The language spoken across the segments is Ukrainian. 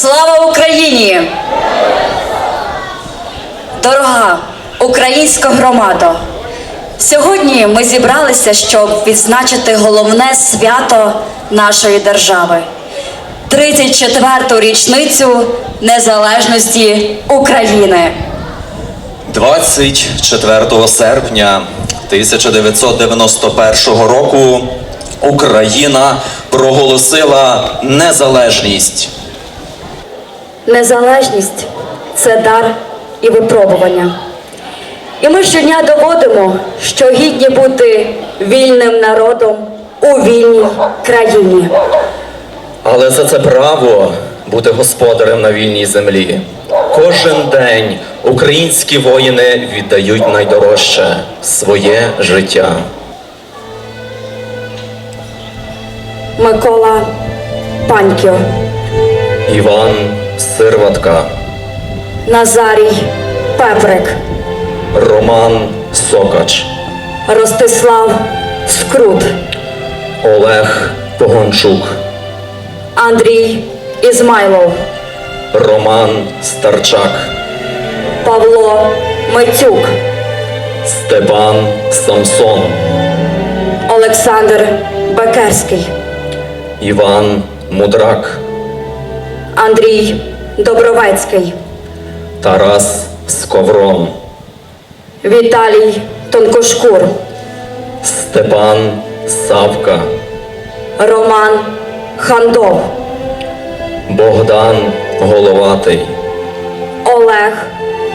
Слава Україні! Дорога українська громада! Сьогодні ми зібралися, щоб відзначити головне свято нашої держави 34-ту річницю незалежності України. 24 серпня 1991 року Україна проголосила незалежність. Незалежність це дар і випробування. І ми щодня доводимо, що гідні бути вільним народом у вільній країні. Але за це право бути господарем на вільній землі. Кожен день українські воїни віддають найдорожче своє життя. Микола Паньків, Іван Сирватка, Назарій Пеприк, Роман Сокач, Ростислав Скрут, Олег Погончук, Андрій Ізмайлов, Роман Старчак, Павло Митюк, Степан Самсон, Олександр Бекерський, Іван Мудрак, Андрій Добровецький, Тарас Сковрон, Віталій Тонкошкур, Степан Савка, Роман Хандов, Богдан Головатий, Олег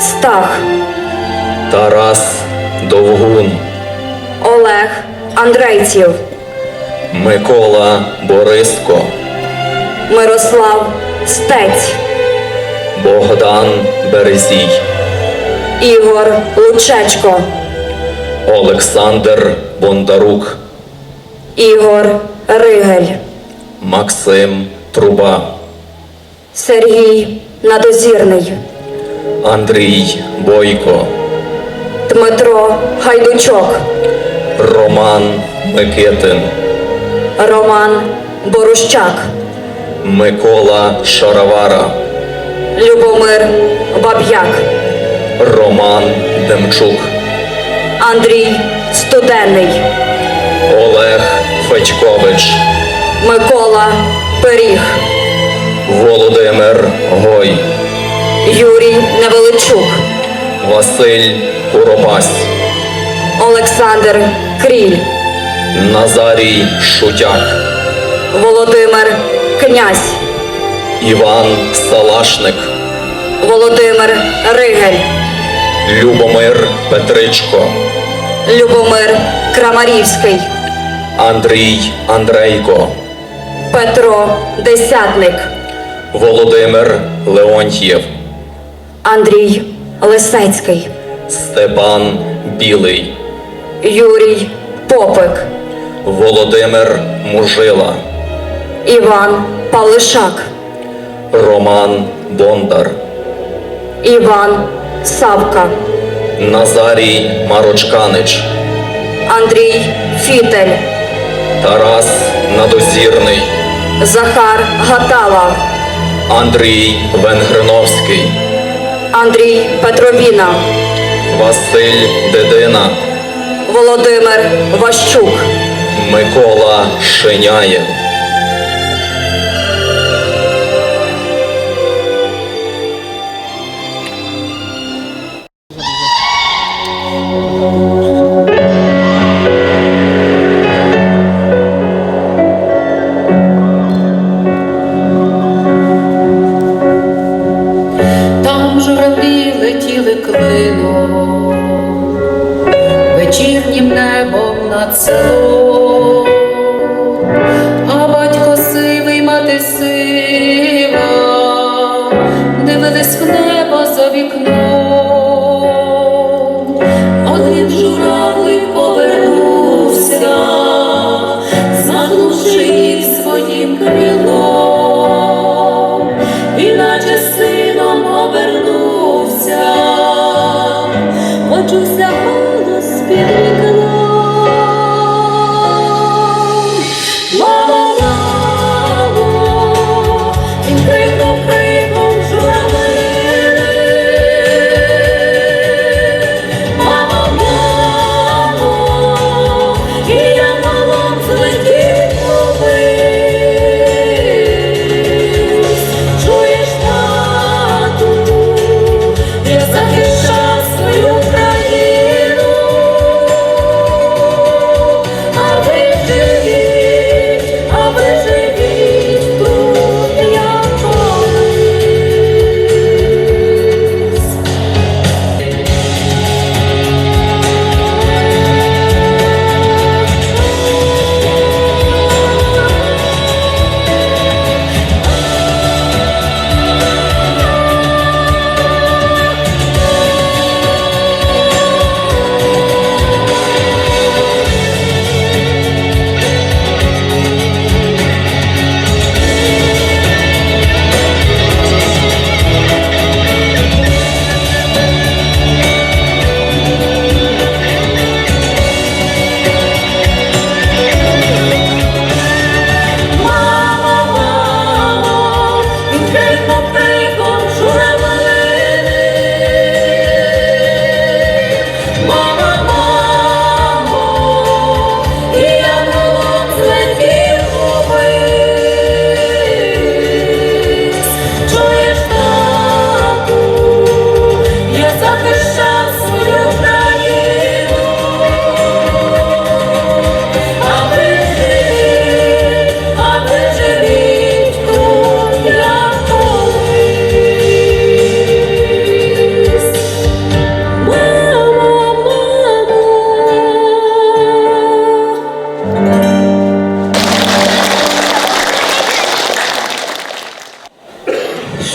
Стах, Тарас Довгун, Олег Андрейців, Микола Бориско, Мирослав Стець, Богдан Березій, Ігор Лучечко, Олександр Бондарук, Ігор Ригель, Максим Труба, Сергій Надозірний, Андрій Бойко, Дмитро Гайдучок, Роман Микитин, Роман Борущак, Микола Шаравара, Любомир Баб'як, Роман Демчук, Андрій Студенний, Олег Федькович, Микола Пиріг, Володимир Гой, Юрій Невеличук, Василь Куропась, Олександр Кріль, Назарій Шутяк, Володимир Князь, Іван Салашник, Володимир Ригель, Любомир Петричко, Любомир Крамарівський, Андрій Андрейко, Петро Десятник, Володимир Леонтьєв, Андрій Лисецький, Степан Білий, Юрій Попик, Володимир Мужила, Іван Палишак, Роман Бондар, Іван Савка, Назарій Марочканич, Андрій Фітель, Тарас Надозірний, Захар Гатала, Андрій Венгриновський, Андрій Петровіна, Василь Дедина, Володимир Ващук, Микола Шиняєв. Дивились в небо за вікном.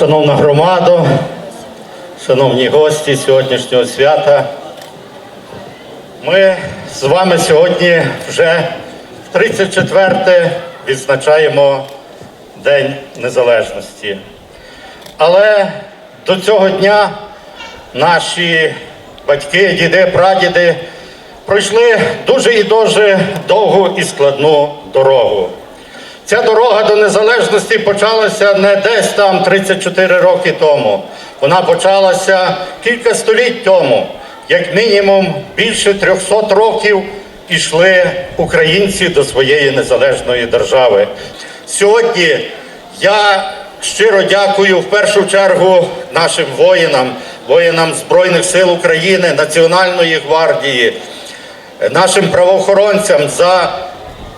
Шановна громада, шановні гості сьогоднішнього свята. Ми з вами сьогодні вже в 34-те відзначаємо День Незалежності. Але до цього дня наші батьки, діди, прадіди пройшли дуже і дуже довгу і складну дорогу. Ця дорога до незалежності почалася не десь там 34 роки тому. Вона почалася кілька століть тому. Як мінімум більше 300 років ішли українці до своєї незалежної держави. Сьогодні я щиро дякую в першу чергу нашим воїнам, воїнам Збройних сил України, Національної гвардії, нашим правоохоронцям за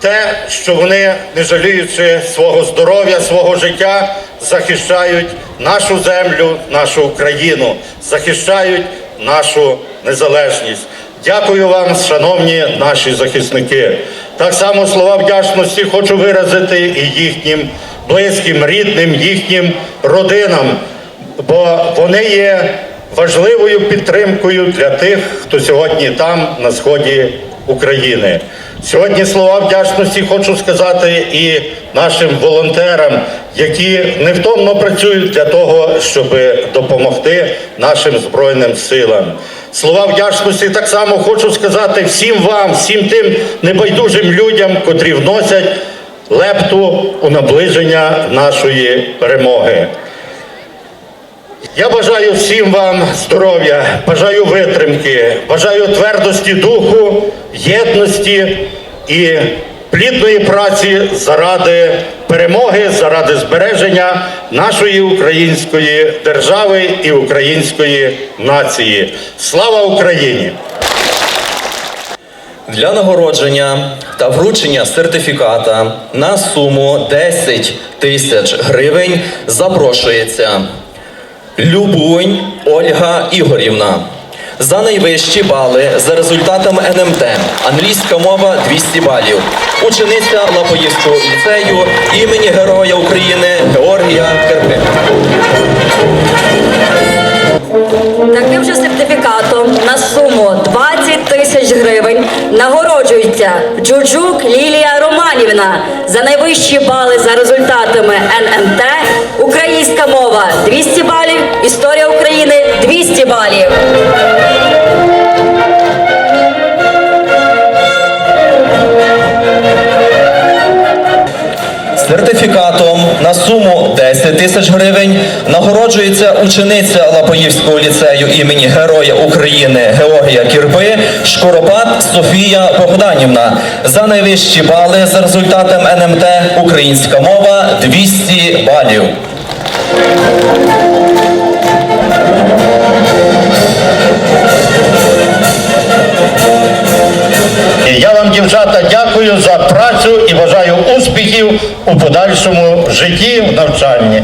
те, що вони, не жаліючи свого здоров'я, свого життя, захищають нашу землю, нашу Україну, захищають нашу незалежність. Дякую вам, шановні наші захисники. Так само слова вдячності хочу виразити і їхнім близьким, рідним, їхнім родинам, бо вони є важливою підтримкою для тих, хто сьогодні там, на сході України. Сьогодні слова вдячності хочу сказати і нашим волонтерам, які невтомно працюють для того, щоб допомогти нашим Збройним силам. Слова вдячності так само хочу сказати всім вам, всім тим небайдужим людям, котрі вносять лепту у наближення нашої перемоги. Я бажаю всім вам здоров'я, бажаю витримки, бажаю твердості духу, єдності і плідної праці заради перемоги, заради збереження нашої української держави і української нації. Слава Україні! Для нагородження та вручення сертифіката на суму 10 тисяч гривень запрошується Любунь Ольга Ігорівна. За найвищі бали за результатами НМТ. Англійська мова 200 балів. Учениця Лапоївського ліцею імені Героя України Георгія Керпи. Таким же сертифікатом на суму 20 тисяч гривень нагороджується Джуджук Лілія Романівна за найвищі бали за результатами НМТ, українська мова 200 балів, історія України 200 балів. Сертифікатом на суму 10 тисяч гривень нагороджується учениця Лапоївського ліцею імені Героя України Георгія Кірби Шкоропад Софія Богданівна за найвищі бали за результатом НМТ Українська мова 200 балів. Я вам, дівчата, дякую за працю і бажаю успіхів у подальшому житті в навчанні.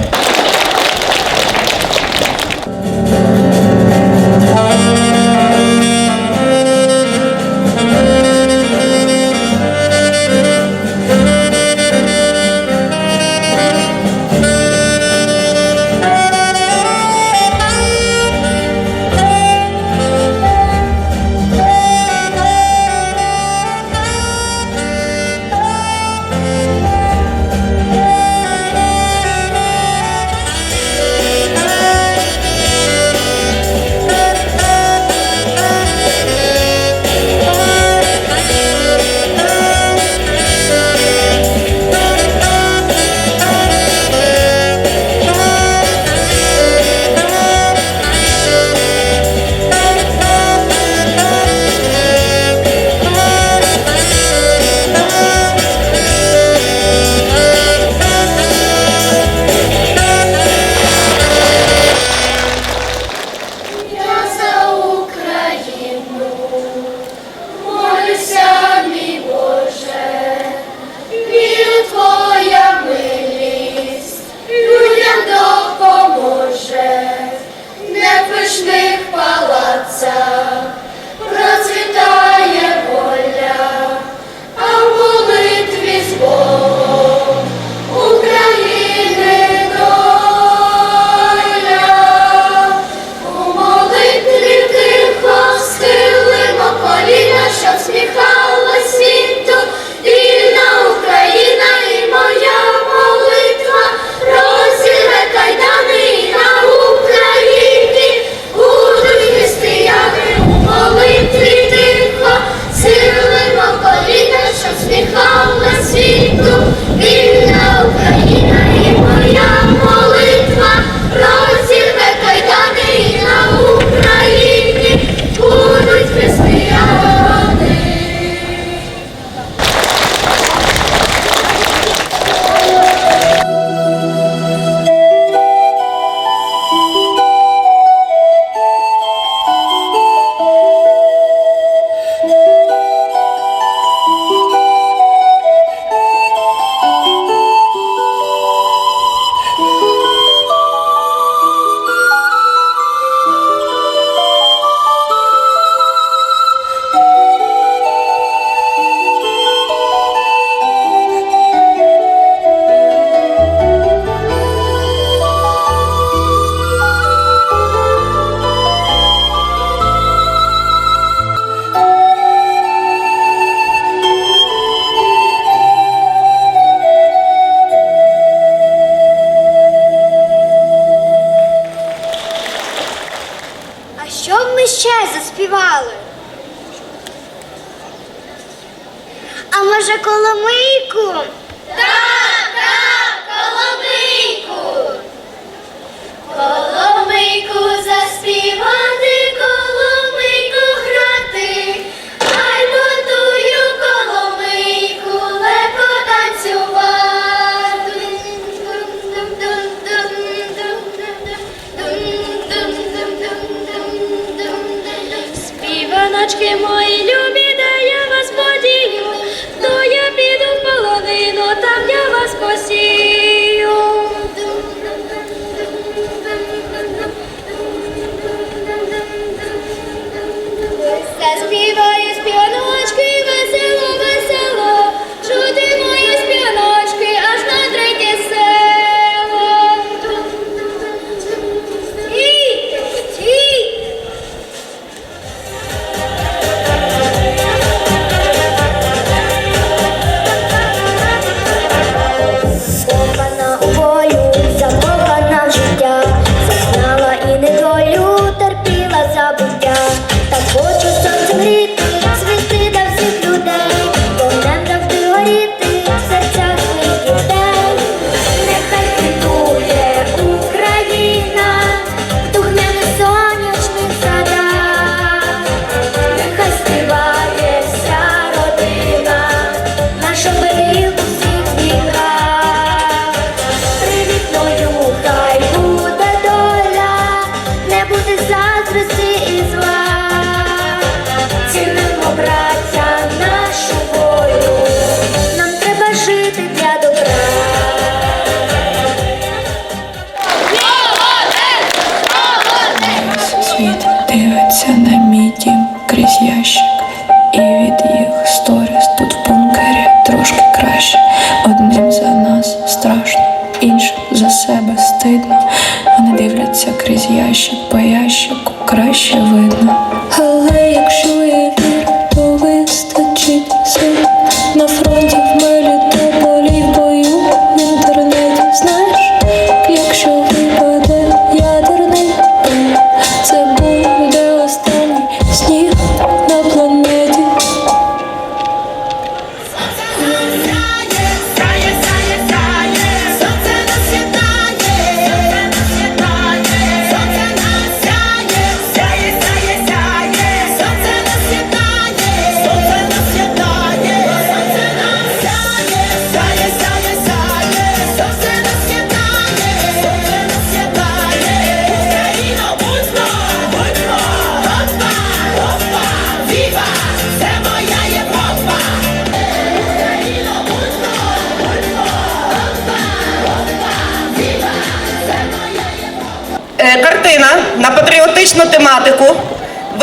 Світ на мій дім крізь ящик,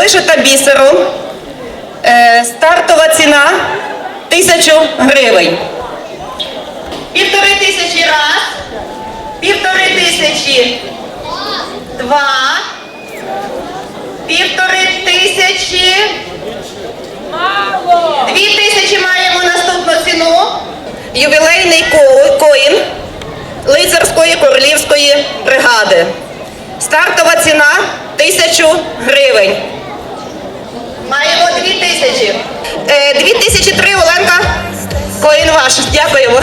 вишита бісером. Е, Стартова ціна тисячу гривень. Півтори тисячі раз, півтори тисячі два, півтори тисячі. Дві тисячі маємо наступну ціну. Ювілейний ко- коін лицарської королівської бригади. Стартова ціна тисячу гривень. Маємо дві тисячі. Е, Дві тисячі три, Оленка. Коін ваш. Дякуємо.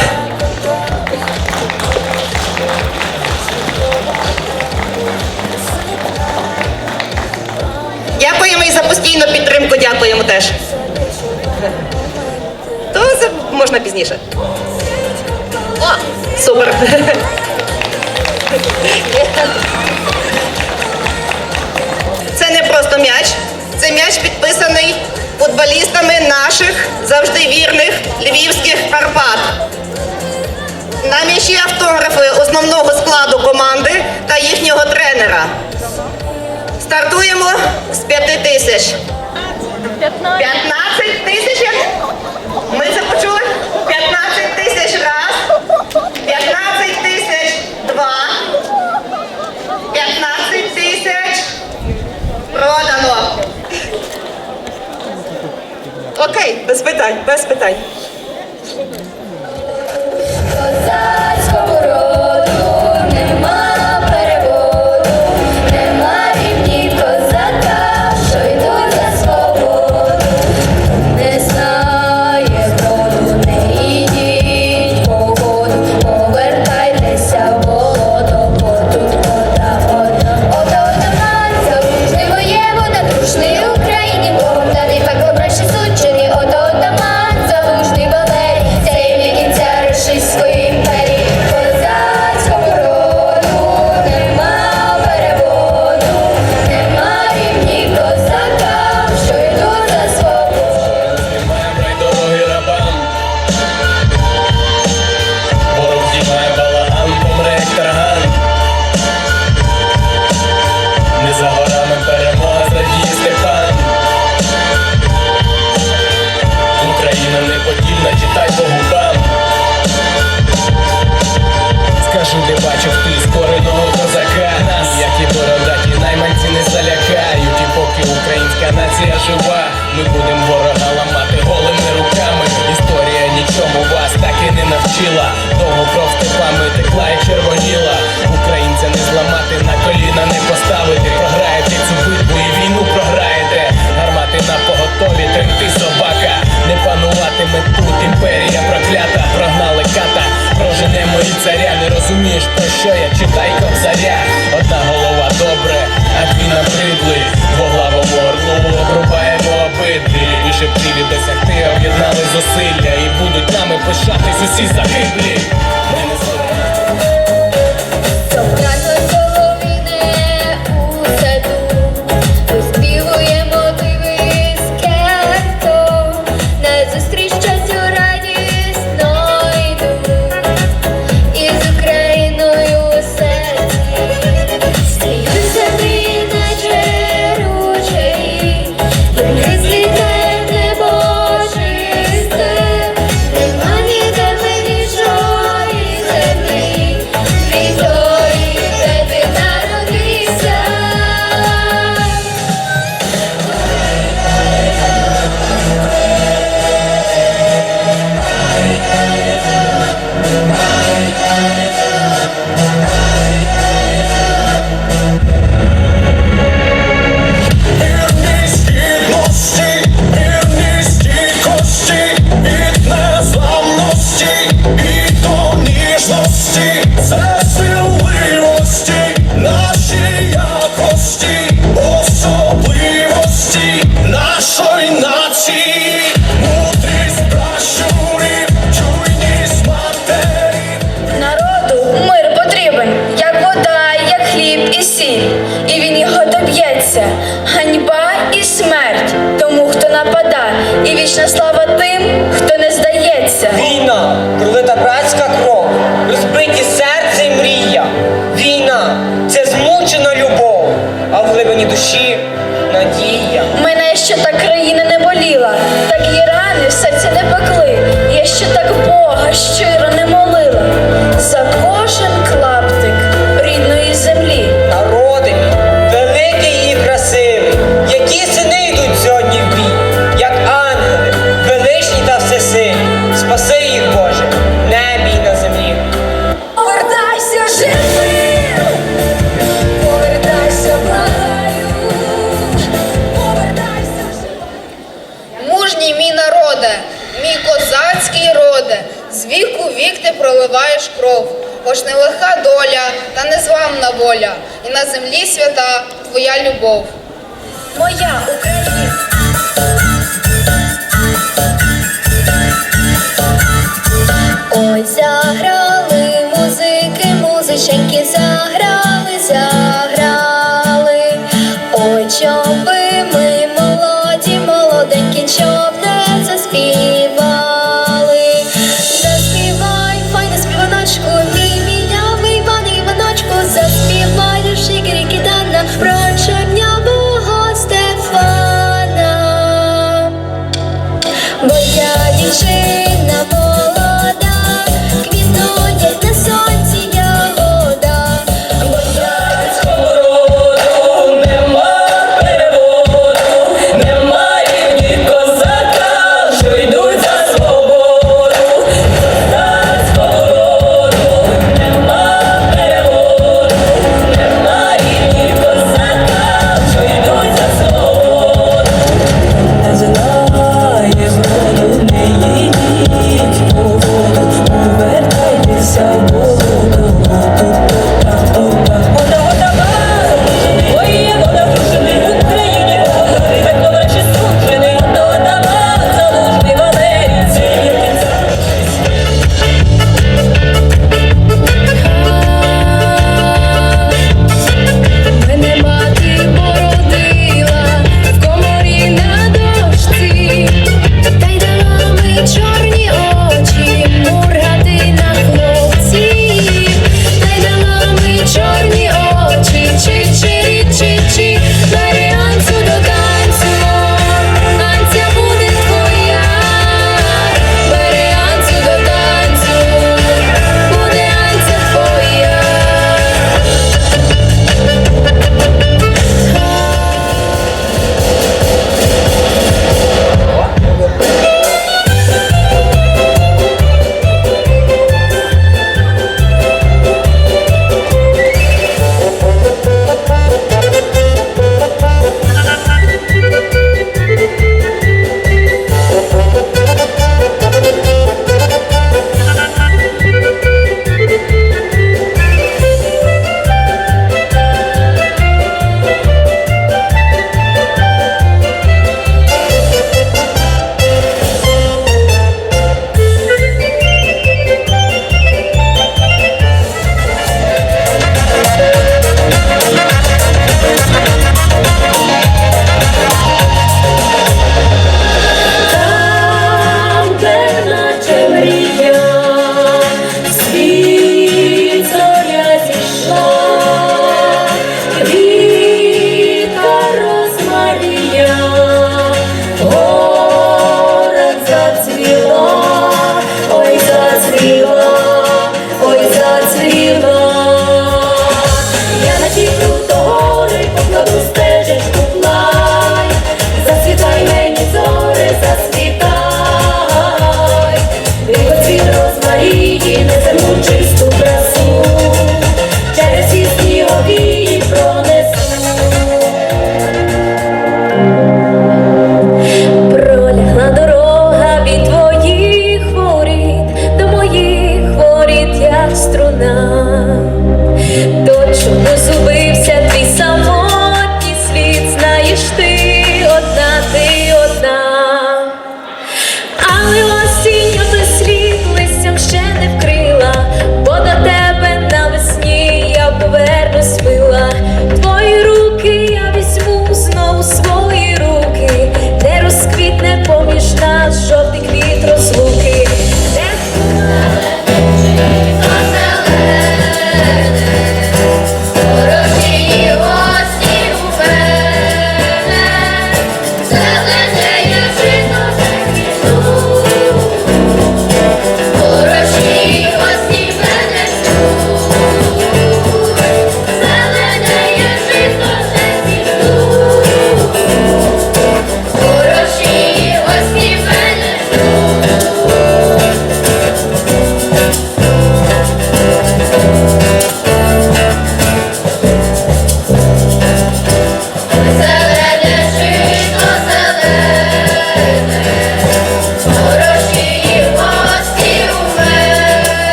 Дякуємо і за постійну підтримку. Дякуємо теж. То це можна пізніше. О, супер. Це не просто м'яч, м'яч підписаний футболістами наших завжди вірних львівських Карпат. На м'ячі автографи основного складу команди та їхнього тренера. Стартуємо з 5 тисяч. 15 тисяч? Ми це почули? 15 тисяч раз. Okej, bez pytań, bez pytań. Ми будем ворога ламати голими руками. Історія нічому вас так і не навчила. Довго кров степами текла і червоніла. Українця не зламати, на коліна не поставити. Програєте цю битву і війну програєте. Гармати на поготові, тремти собака. Не пануватиме тут імперія проклята. Прогнали ката, проженемо і царя. Не розумієш про що я читай кобзаря. Одна голова добре, а дві нам цілі десяти об'єднали зусилля і будуть нами пишатись усі загиблі.